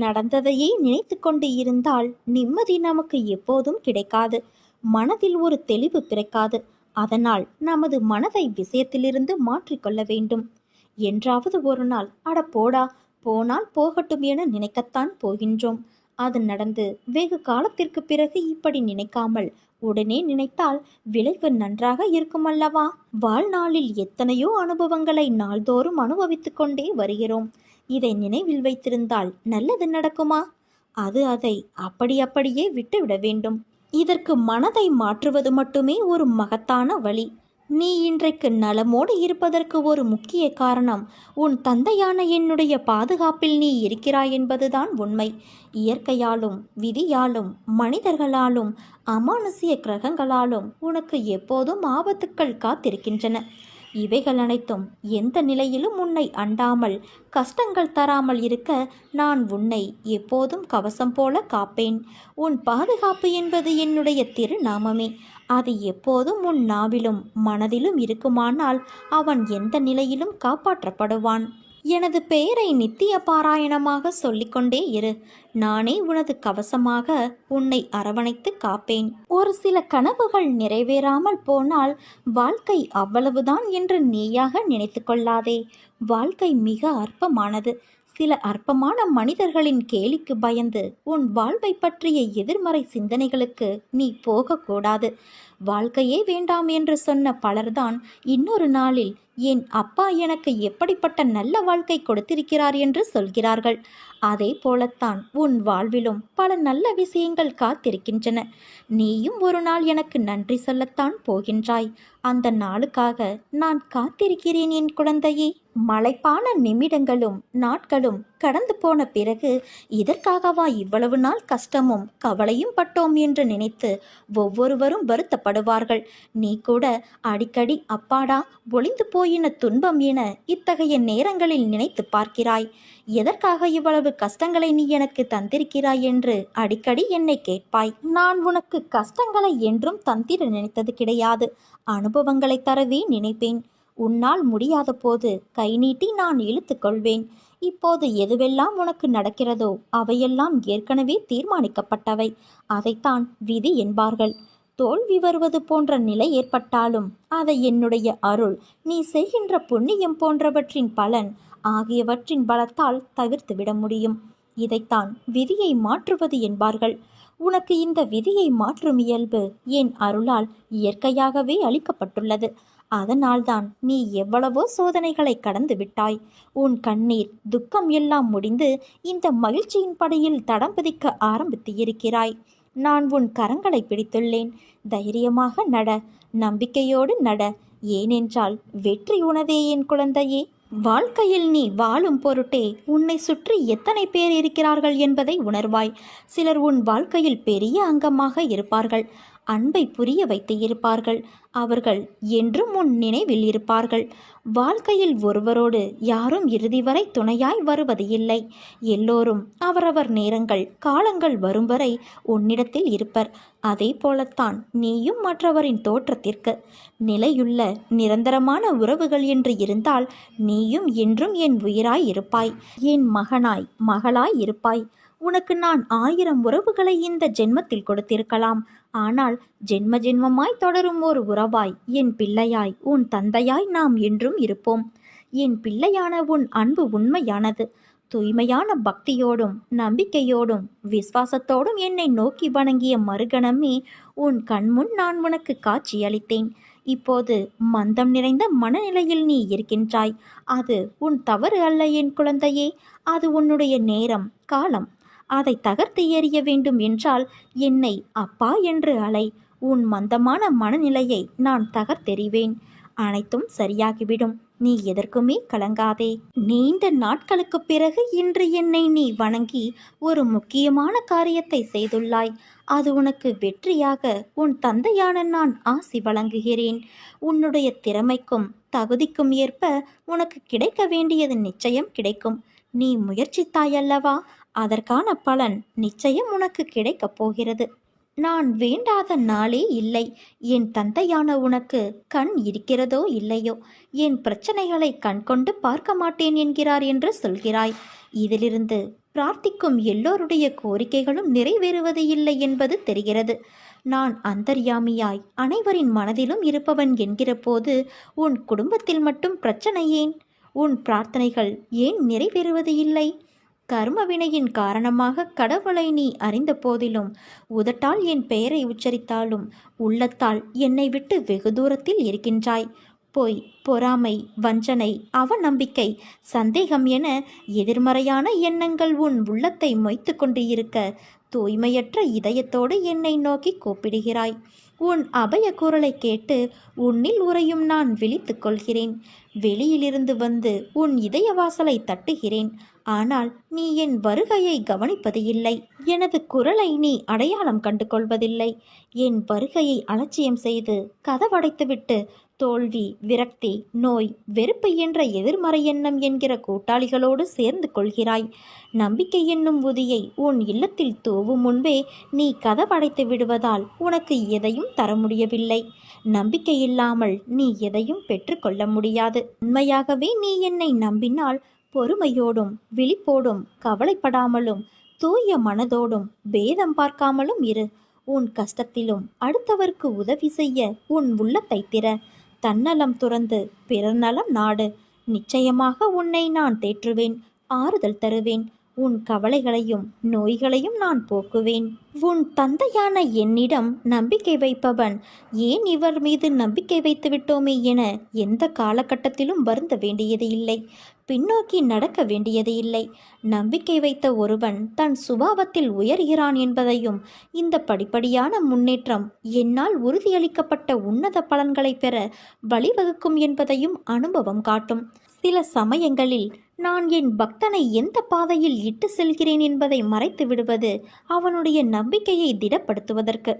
நடந்ததையே நினைத்து கொண்டு இருந்தால் நிம்மதி நமக்கு எப்போதும் கிடைக்காது. மனதில் ஒரு தெளிவு பிறக்காது. அதனால் நமது மனதை விஷயத்திலிருந்து மாற்றிக்கொள்ள வேண்டும். என்றாவது ஒரு நாள் அட போடா போனால் போகட்டும் என நினைக்கத்தான் போகின்றோம். அது நடந்து வெகு காலத்திற்கு பிறகு இப்படி நினைக்காமல் உடனே நினைத்தால் விளைவு நன்றாக இருக்குமல்லவா வாழ்நாளில் எத்தனையோ அனுபவங்களை நாள்தோறும் அனுபவித்துக்கொண்டே வருகிறோம். இதை நினைவில் வைத்திருந்தால் நல்லது நடக்குமா? அது அதை அப்படி அப்படியே விட்டுவிட வேண்டும். இதற்கு மனதை மாற்றுவது மட்டுமே ஒரு மகத்தான வழி. நீ இன்றைக்கு நலமோடு இருப்பதற்கு ஒரு முக்கிய காரணம் உன் தந்தையான என்னுடைய பாதுகாப்பில் நீ இருக்கிறாய் என்பதுதான் உண்மை. இயற்கையாலும் விதியாலும் மனிதர்களாலும் அமானுஷ்ய கிரகங்களாலும் உனக்கு எப்போதும் ஆபத்துக்கள் காத்திருக்கின்றன. இவைகள் அனைத்தும் எந்த நிலையிலும் உன்னை அண்டாமல் கஷ்டங்கள் தராமல் இருக்க நான் உன்னை எப்போதும் கவசம் போல காப்பேன். உன் பாதுகாப்பு என்பது என்னுடைய திருநாமமே. அது எப்போதும் உன் நாவிலும் மனதிலும் இருக்குமானால் அவன் எந்த நிலையிலும் காப்பாற்றப்படுவான். எனது பெயரை நித்திய பாராயணமாக சொல்லிக்கொண்டே இரு. நானே உனது கவசமாக உன்னை அரவணைத்து காப்பேன். ஒரு சில கனவுகள் நிறைவேறாமல் போனால் வாழ்க்கை அவ்வளவுதான் என்று நீயாக நினைத்து கொள்ளாதே. வாழ்க்கை மிக அற்பமானது. சில அற்பமான மனிதர்களின் கேலிக்கு பயந்து உன் வாழ்வை பற்றிய எதிர்மறை சிந்தனைகளுக்கு நீ போகக்கூடாது. வாழ்க்கையே வேண்டாம் என்று சொன்ன பலர்தான் இன்னொரு நாளில் என் அப்பா எனக்கு எப்படிப்பட்ட நல்ல வாழ்க்கை கொடுத்திருக்கிறார் என்று சொல்கிறார்கள். அதே போலத்தான் உன் வாழ்விலும் பல நல்ல விஷயங்கள் காத்திருக்கின்றன. நீயும் ஒரு நாள் எனக்கு நன்றி சொல்லத்தான் போகின்றாய். அந்த நாளுக்காக நான் காத்திருக்கிறேன் என் குழந்தையே. மலைப்பான நிமிடங்களும் நாட்களும் கடந்து போன பிறகு இதற்காகவா இவ்வளவு நாள் கஷ்டமும் கவலையும் பட்டோம் என்று நினைத்து ஒவ்வொருவரும் வருத்தப்படுவார்கள். நீ கூட அடிக்கடி அப்பாடா ஒளிந்து போயின துன்பம் என இத்தகைய நேரங்களில் நினைத்து பார்க்கிறாய். எதற்காக இவ்வளவு கஷ்டங்களை நீ எனக்கு தந்திருக்கிறாய் என்று அடிக்கடி என்னை கேட்பாய். நான் உனக்கு கஷ்டங்களை என்றும் தந்திர நினைத்தது கிடையாது. அனுபவங்களை தரவே நினைப்பேன். உன்னால் முடியாத போது கை நீட்டி நான் இழுத்து கொள்வேன். இப்போது எதுவெல்லாம் உனக்கு நடக்கிறதோ அவையெல்லாம் ஏற்கனவே தீர்மானிக்கப்பட்டவை. அதைத்தான் விதி என்பார்கள். தோல்வி வருவது போன்ற நிலை ஏற்பட்டாலும் அதை என்னுடைய அருள் நீ செய்கின்ற புண்ணியம் போன்றவற்றின் பலன் ஆகியவற்றின் பலத்தால் தவிர்த்து விட முடியும். இதைத்தான் விதியை மாற்றுவது என்பார்கள். உனக்கு இந்த விதியை மாற்றும் இயல்பு என் அருளால் இயற்கையாகவே அளிக்கப்பட்டுள்ளது. அதனால்தான் நீ எவ்வளவோ சோதனைகளை கடந்து விட்டாய். உன் கண்ணீர் துக்கம் எல்லாம் முடிந்து இந்த மகிழ்ச்சியின் படையில் தடம் பதிக்க ஆரம்பித்து இருக்கிறாய். நான் உன் கரங்களை பிடித்துள்ளேன். தைரியமாக நட நம்பிக்கையோடு நட. ஏனென்றால் வெற்றி உனதே என் குழந்தையே. வாழ்க்கையில் நீ வாழும் பொருட்டே உன்னை சுற்றி எத்தனை பேர் இருக்கிறார்கள் என்பதை உணர்வாய். சிலர் உன் வாழ்க்கையில் பெரிய அங்கமாக இருப்பார்கள். அன்பை புரிய வைத்து இருப்பார்கள். அவர்கள் என்றும் உன் நினைவில் இருப்பார்கள். வாழ்க்கையில் ஒருவரோடு யாரும் இறுதி வரை துணையாய் வருவது இல்லை. எல்லோரும் அவரவர் நேரங்கள் காலங்கள் வரும் வரை உன்னிடத்தில் இருப்பர். அதே போலத்தான் நீயும் மற்றவரின் தோற்றத்திற்கு. நிலையுள்ள நிரந்தரமான உறவுகள் என்று இருந்தால் நீயும் என்றும் என் உயிராய் இருப்பாய். என் மகனாய் மகளாய் இருப்பாய். உனக்கு நான் ஆயிரம் உறவுகளை இந்த ஜென்மத்தில் கொடுத்திருக்கலாம். ஆனால் ஜென்ம ஜென்மமாய் தொடரும் ஒரு உறவாய் என் பிள்ளையாய் உன் தந்தையாய் நாம் என்றும் இருப்போம். என் பிள்ளையான உன் அன்பு உண்மையானது. தூய்மையான பக்தியோடும் நம்பிக்கையோடும் விசுவாசத்தோடும் என்னை நோக்கி வணங்கிய மறுகணமே உன் கண்முன் நான் உனக்கு காட்சியளித்தேன். இப்போது மந்தம் நிறைந்த மனநிலையில் நீ இருக்கின்றாய். அது உன் தவறு அல்ல என் குழந்தையே. அது உன்னுடைய நேரம் காலம். அதை தகர்த்து எறிய வேண்டும் என்றால் என்னை அப்பா என்று அலை. உன் மந்தமான மனநிலையை நான் தகர்த்தெறிவேன். அனைத்தும் சரியாகிவிடும். நீ எதற்குமே கலங்காதே. நீண்ட நாட்களுக்கு பிறகு இன்று என்னை நீ வணங்கி ஒரு முக்கியமான காரியத்தை செய்துள்ளாய். அது உனக்கு வெற்றியாக உன் தந்தையான நான் ஆசி வழங்குகிறேன். உன்னுடைய திறமைக்கும் தகுதிக்கும் ஏற்ப உனக்கு கிடைக்க வேண்டியது நிச்சயம் கிடைக்கும். நீ முயற்சித்தாயல்லவா? அதற்கான பலன் நிச்சயம் உனக்கு கிடைக்கப் போகிறது. நான் வேண்டாத நாளே இல்லை. என் தந்தையான உனக்கு கண் இருக்கிறதோ இல்லையோ? என் பிரச்சனைகளை கண் கொண்டு பார்க்க மாட்டேன் என்கிறார் என்று சொல்கிறாய். இதிலிருந்து பிரார்த்திக்கும் எல்லோருடைய கோரிக்கைகளும் நிறைவேறுவது இல்லை என்பது தெரிகிறது. நான் அந்தர்யாமியாய் அனைவரின் மனதிலும் இருப்பவன் என்கிற போது உன் குடும்பத்தில் மட்டும் பிரச்சனை ஏன்? உன் பிரார்த்தனைகள் ஏன் நிறைவேறுவது இல்லை? கர்ம வினையின் காரணமாக கடவுளை நீ அறிந்த போதிலும் உதட்டால் என் பெயரை உச்சரித்தாலும் உள்ளத்தால் என்னை விட்டு வெகு தூரத்தில் இருக்கின்றாய் பொய் பொறாமை வஞ்சனை அவநம்பிக்கை சந்தேகம் என எதிர்மறையான எண்ணங்கள் உன் உள்ளத்தை மொய்த்து கொண்டு இருக்க தூய்மையற்ற இதயத்தோடு என்னை நோக்கி கூப்பிடுகிறாய். உன் அபய குரலை கேட்டு உன்னில் உறையும் நான் விழித்துக் கொள்கிறேன் வெளியிலிருந்து வந்து உன் இதய வாசலை தட்டுகிறேன். ஆனால் நீ என் வருகையை கவனிப்பது இல்லை. எனது குரலை நீ அடையாளம் கண்டு கொள்வதில்லை என் வருகையை அலட்சியம் செய்து கதவடைத்துவிட்டு தோல்வி விரக்தி நோய் வெறுப்பு என்ற எதிர்மறை எண்ணம் என்கிற கூட்டாளிகளோடு சேர்ந்து கொள்கிறாய். நம்பிக்கை என்னும் உதியை உன் இல்லத்தில் தூவும் முன்பே நீ கதவடைத்து விடுவதால் உனக்கு எதையும் தர முடியவில்லை. நம்பிக்கை இல்லாமல் நீ எதையும் பெற்றுக்கொள்ள முடியாது. உண்மையாகவே நீ என்னை நம்பினால் பொறுமையோடும் விழிப்போடும் கவலைப்படாமலும் தூய மனதோடும் பேதம் பார்க்காமலும் இரு. உன் கஷ்டத்திலும் அடுத்தவர்க்கு உதவி செய்ய உன் உள்ளத்தை திற. தன்னலம் துறந்து பிறர் நலம் நாடு. நிச்சயமாக உன்னை நான் தேற்றுவேன் ஆறுதல் தருவேன். உன் கவலைகளையும் நோய்களையும் நான் போக்குவேன். உன் தந்தையான என்னிடம் நம்பிக்கை வைப்பவன் ஏன் இவர் மீது நம்பிக்கை வைத்து விட்டோமே என எந்த காலகட்டத்திலும் வருந்த வேண்டியது இல்லை. பின்னோக்கி நடக்க வேண்டியது இல்லை. நம்பிக்கை வைத்த ஒருவன் தன் சுபாவத்தில் உயர்கிறான் என்பதையும் இந்த படிப்படியான முன்னேற்றம் என்னால் உறுதியளிக்கப்பட்ட உன்னத பலன்களை பெற வழிவகுக்கும் என்பதையும் அனுபவம் காட்டும். சில சமயங்களில் நான் என் பக்தனை எந்த பாதையில் இட்டு செல்கிறேன் என்பதை மறைத்து விடுவது அவனுடைய நம்பிக்கையை திடப்படுத்துவதற்கு.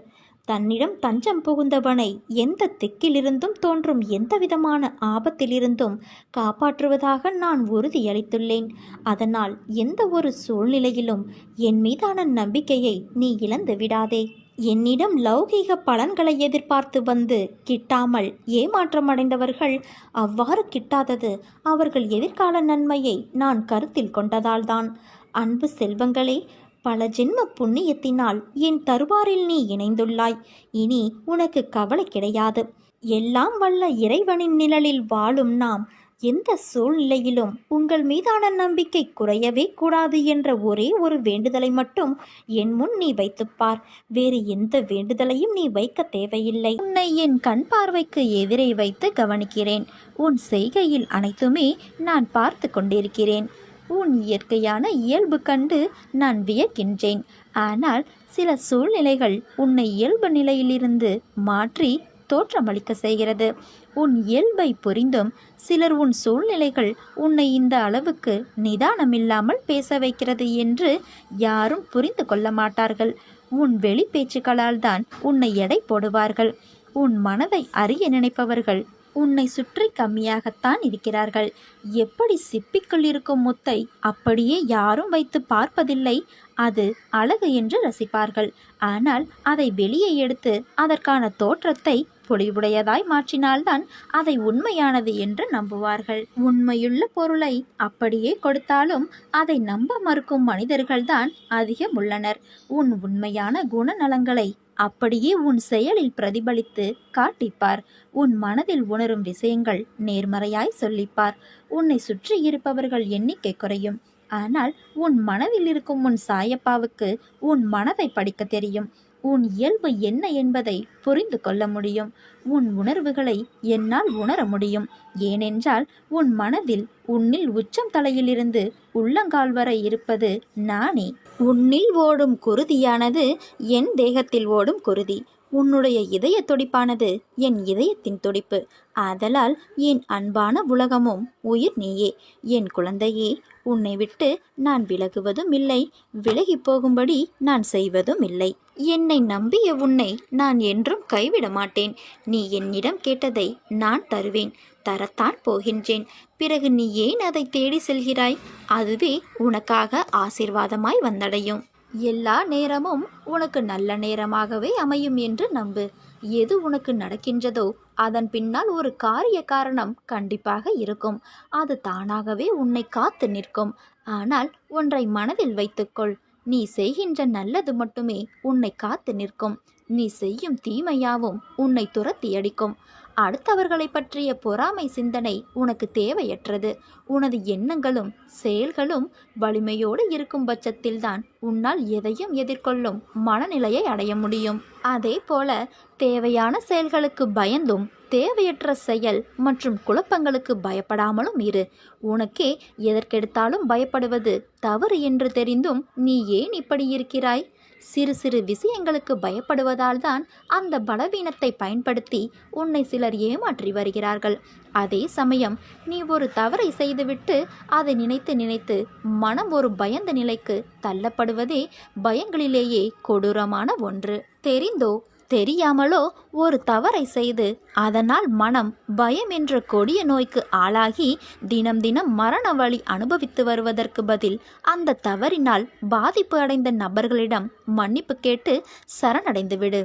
தன்னிடம் தஞ்சம் புகுந்தவனை எந்த திக்கிலிருந்தும் தோன்றும் எந்தவிதமான ஆபத்திலிருந்தும் காப்பாற்றுவதாக நான் உறுதியளித்துள்ளேன். அதனால் எந்த ஒரு சூழ்நிலையிலும் என் மீதான நம்பிக்கையை நீ இழந்து விடாதே. என்னிடம் லௌகீக பலன்களை எதிர்பார்த்து வந்து கிட்டாமல் ஏமாற்றமடைந்தவர்கள் அவ்வாறு கிட்டாதது அவர்கள் எதிர்கால நன்மையை நான் கருத்தில் கொண்டதால்தான். அன்பு செல்வங்களே பல ஜென்ம புண்ணியத்தினால் என் தருவாரில் நீ இணைந்துள்ளாய். இனி உனக்கு கவலை கிடையாது. எல்லாம் வல்ல இறைவனின் நிழலில் வாழும் நாம் எந்த சூழ்நிலையிலும் உங்கள் மீதான நம்பிக்கை குறையவே கூடாது என்ற ஒரே ஒரு வேண்டுதலை மட்டும் என் முன் நீ வைத்துப்பார். வேறு எந்த வேண்டுதலையும் நீ வைக்க தேவையில்லை. உன்னை என் கண் பார்வைக்கு எதிரே வைத்து கவனிக்கிறேன். உன் செய்கையில் அனைத்துமே நான் பார்த்து கொண்டிருக்கிறேன். உன் இயற்கையான இயல்பு கண்டு நான் வியக்கின்றேன். ஆனால் சில சூழ்நிலைகள் உன்னை இயல்பு நிலையிலிருந்து மாற்றி தோற்றமளிக்க செய்கிறது. உன் இயல்பை புரிந்தும் சிலர் உன் சூழ்நிலைகள் உன்னை இந்த அளவுக்கு நிதானமில்லாமல் பேச வைக்கிறது என்று யாரும் புரிந்து கொள்ள மாட்டார்கள். உன் வெளி பேச்சுக்களால் தான் உன்னை எடை போடுவார்கள். உன் மனதை அறிய நினைப்பவர்கள் உன்னை சுற்றி கம்மியாகத்தான் இருக்கிறார்கள். எப்படி சிப்பிக்குள்ளிருக்கும் முத்தை அப்படியே யாரும் வைத்து பார்ப்பதில்லை. அது அழகு என்று ரசிப்பார்கள். ஆனால் அதை வெளியே எடுத்து அதற்கான தோற்றத்தை பொலிவுடையதாய் மாற்றினால்தான் அதை உண்மையானது என்று நம்புவார்கள். உண்மையுள்ள பொருளை அப்படியே கொடுத்தாலும் அதை நம்ப மறுக்கும் மனிதர்கள்தான் அதிகம் உள்ளனர். உன் உண்மையான குணநலங்களை அப்படியே உன் செயலில் பிரதிபலித்து காட்டிப்பார். உன் மனதில் உணரும் விஷயங்கள் நேர்மறையாய் சொல்லிப்பார். உன்னை சுற்றி இருப்பவர்கள் எண்ணிக்கை குறையும். ஆனால் உன் மனதில் இருக்கும் உன் சாயப்பாவுக்கு உன் மனதை படிக்க தெரியும். உன் இயல்பு என்ன என்பதை புரிந்து கொள்ள முடியும். உன் உணர்வுகளை என்னால் உணர முடியும். ஏனென்றால் உன் மனதில் உன்னில் உச்சம் தலையிலிருந்து உள்ளங்கால் வரை இருப்பது நானே. உன்னில் ஓடும் குருதியானது என் தேகத்தில் ஓடும் குருதி. உன்னுடைய இதய துடிப்பானது என் இதயத்தின் துடிப்பு. ஆதலால் என் அன்பான உலகமும் உயிர் நீயே. என் குழந்தையே உன்னை விட்டு நான் விலகுவதும் இல்லை விலகி போகும்படி நான் செய்வதும் இல்லை என்னை நம்பிய உன்னை நான் என்றும் கைவிட மாட்டேன் நீ என்னிடம் கேட்டதை நான் தருவேன். தரத்தான் போகின்றேன். பிறகு நீ ஏன் அதை தேடி செல்கிறாய்? அதுவே உனக்காக ஆசிர்வாதமாய் வந்தடையும். எல்லா நேரமும் உனக்கு நல்ல நேரமாகவே அமையும் என்று நம்பு. எது உனக்கு நடக்கின்றதோ அதன் பின்னால் ஒரு காரிய காரணம் கண்டிப்பாக இருக்கும். அது தானாகவே உன்னை காத்து நிற்கும். ஆனால் ஒன்றை மனதில் வைத்துக்கொள். நீ செய்கின்ற நல்லது மட்டுமே உன்னை காத்து நிற்கும். நீ செய்யும் தீமையாவும் உன்னை துரத்தி அடிக்கும் அடுத்தவர்களை பற்றிய பொறாமை சிந்தனை உனக்கு தேவையற்றது. உனது எண்ணங்களும் செயல்களும் வலிமையோடு இருக்கும் பட்சத்தில்தான் உன்னால் எதையும் எதிர்கொள்ளும் மனநிலையை அடைய முடியும். அதே போல தேவையான செயல்களுக்கு பயந்தும் தேவையற்ற செயல் மற்றும் குழப்பங்களுக்கு பயப்படாமலும் இரு. உனக்கே எதற்கெடுத்தாலும் பயப்படுவது தவறு என்று தெரிந்தும் நீ ஏன் இப்படி இருக்கிறாய்? சிறு சிறு விஷயங்களுக்கு பயப்படுவதால் தான் அந்த பலவீனத்தை பயன்படுத்தி உன்னை சிலர் ஏமாற்றி வருகிறார்கள். அதே சமயம் நீ ஒரு தவறை செய்துவிட்டு அதை நினைத்து நினைத்து மனம் ஒரு பயந்த நிலைக்கு தள்ளப்படுவதே பயங்களிலேயே கொடூரமான ஒன்று. தெரிந்தோ? தெரியாமலோ ஒரு தவறை செய்து அதனால் மனம் பயம் என்ற கொடிய நோய்க்கு ஆளாகி தினம் தினம் மரண வழி அனுபவித்து வருவதற்கு பதில் அந்த தவறினால் பாதிப்பு அடைந்த நபர்களிடம் மன்னிப்பு கேட்டு சரணடைந்துவிடு.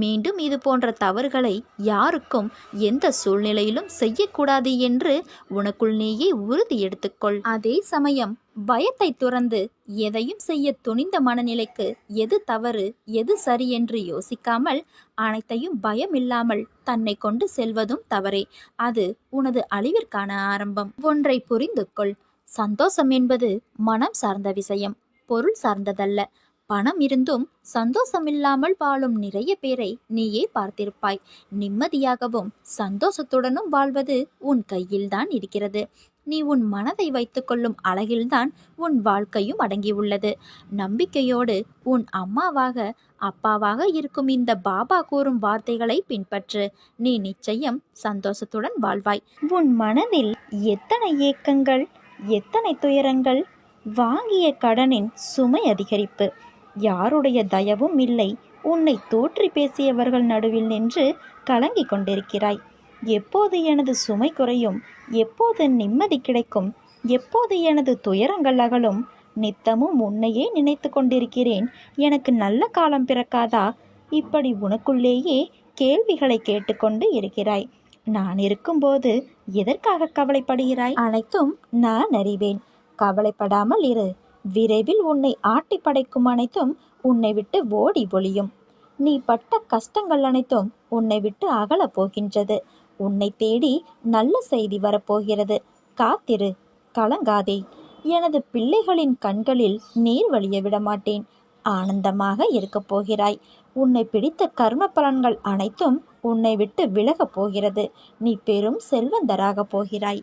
மீண்டும் இது போன்ற தவறுகளை யாருக்கும் எந்த சூழ்நிலையிலும் செய்யக்கூடாது என்று உனக்குள் நீயே உறுதி எடுத்துக்கொள். அதே சமயம் பயத்தை துறந்து எதையும் செய்ய துணிந்த மனநிலைக்கு எது தவறு எது சரி என்று யோசிக்காமல் அனைத்தையும் பயம் இல்லாமல் தன்னை கொண்டு செல்வதும் தவறே. அது உனது அழிவிற்கான ஆரம்பம். ஒன்றை புரிந்து கொள். சந்தோஷம் என்பது மனம் சார்ந்த விஷயம் பொருள் சார்ந்ததல்ல. பணம் இருந்தும் சந்தோஷமில்லாமல் வாழும் நிறைய பேரை நீயே பார்த்திருப்பாய். நிம்மதியாகவும் சந்தோஷத்துடனும் வாழ்வது உன் கையில்தான் இருக்கிறது. நீ உன் மனதை வைத்துக்கொள்ளும் அழகில்தான் உன் வாழ்க்கையும் அடங்கியுள்ளது. நம்பிக்கையோடு உன் அம்மாவாக அப்பாவாக இருக்கும் இந்த பாபா கூறும் வார்த்தைகளை பின்பற்று. நீ நிச்சயம் சந்தோஷத்துடன் வாழ்வாய். உன் மனதில் எத்தனை ஏக்கங்கள் எத்தனை துயரங்கள்? வாங்கிய கடனின் சுமை அதிகரிப்பு. யாருடைய தயவும் இல்லை உன்னை தோற்றி பேசியவர்கள் நடுவில் நின்று கலங்கிக் கொண்டிருக்கிறாய். எப்போது எனது சுமை குறையும்? எப்போது நிம்மதி கிடைக்கும்? எப்போது எனது துயரங்கள் அகலும்? நித்தமும் உன்னையே நினைத்து கொண்டிருக்கிறேன். எனக்கு நல்ல காலம் பிறக்காதா? இப்படி உனக்குள்ளேயே கேள்விகளை கேட்டுக்கொண்டு இருக்கிறாய். நான் இருக்கும்போது எதற்காக கவலைப்படுகிறாய்? அனைத்தும் நான் அறிவேன். கவலைப்படாமல் இரு. விரைவில் உன்னை ஆட்டி படைக்கும் அனைத்தும் உன்னை விட்டு ஓடி ஒளியும். நீ பட்ட கஷ்டங்கள் அனைத்தும் உன்னை விட்டு அகலப் போகின்றது. உன்னை தேடி நல்ல செய்தி வரப்போகிறது. காத்திரு கலங்காதே. எனது பிள்ளைகளின் கண்களில் நீர் வழிய விடமாட்டேன். ஆனந்தமாக இருக்கப் போகிறாய். உன்னை பிடித்த கர்ம பலன்கள் அனைத்தும் உன்னை விட்டு விலகப் போகிறது. நீ பெரும் செல்வந்தராகப் போகிறாய்.